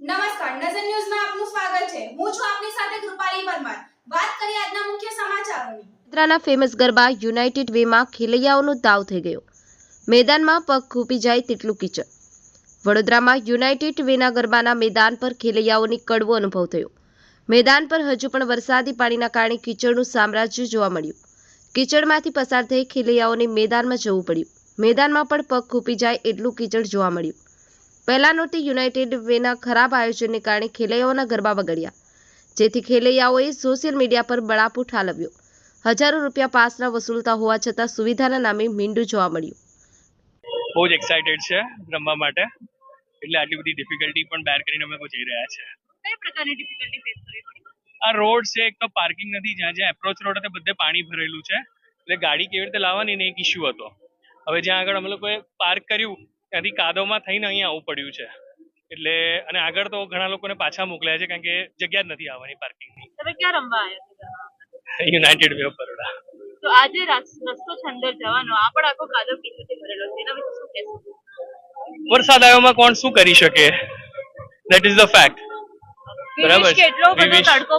નમસ્કાર, નજર ન્યૂઝમાં આપનું સ્વાગત છે. હું છું આપની સાથે કૃપાલી પરમાર. વાત કરીએ આજના મુખ્ય સમાચારોની. વડોદરાના ફેમસ ગરબા યુનાઇટેડ વેમાં ખેલૈયાઓનો દાવ થઈ ગયો. મેદાનમાં પગ ખૂપી જાય તેટલું કિચડ. વડોદરામાં યુનાઇટેડ વેના ગરબાના મેદાન પર ખેલૈયાઓની કડવો અનુભવ થયો. મેદાન પર હજુ પણ વરસાદી પાણીના કારણે કીચડનું સામ્રાજ્ય જોવા મળ્યું. કીચડમાંથી પસાર થઈ ખેલૈયાઓને મેદાનમાં જવું પડ્યું. મેદાનમાં પણ પગ ખૂપી જાય એટલું કીચડ જોવા મળ્યું. પહેલા યુનાઇટેડ વેના ખરાબ આયોજનને કારણે ખેલૈયાઓના ગરબા બગડ્યા. જેથી ખેલૈયાઓએ સોશિયલ મીડિયા પર બળાપુ ઠાલવ્યો. હજારો રૂપિયા પાસના વસૂલતા હોવા છતાં સુવિધાના નામે મીંડું જોવા મળ્યું. બહુ જ એક્સાઇટેડ છે રમવા માટે. એટલે આટલી બધી ડિફિકલ્ટી પણ બેર કરીને અમે જઈ રહ્યા છે. કઈ પ્રકારની ડિફિકલ્ટી ફેસ કરવી પડી આ રોડ છે એક તો પાર્કિંગ નથી જ્યાં જ્યાં એપ્રોચ રોડ હતો બધે પાણી ભરેલું છે. એટલે ગાડી કેવી રીતે લાવવાની ને એક ઇશ્યુ હતો. હવે જ્યાં આગળ અમે લોકોએ પાર્ક કર્યું ત્યાંથી કાદવમાં થઈને અહીંયા આવવું પડ્યું છે. એટલે અને આગળ તો ઘણા લોકોને પાછા મોકલ્યા છે કારણ કે જગ્યા જ નથી આવવાની પાર્કિંગની. તમે ક્યાં રમવા આવ્યા યુનાઇટેડ વે ઓફ બરોડા. તો આજે રસ્તો છે અંદર જવાનો. આ પણ આખો કાદવ કિચડથી ભરેલો છે. એના વિશે શું કહેશો? વરસાદ આવ્યોમાં કોણ શું કરી શકે? દેટ ઇઝ ધ ફેક્ટ બરાબર wish કે એટલો We બધો તડકો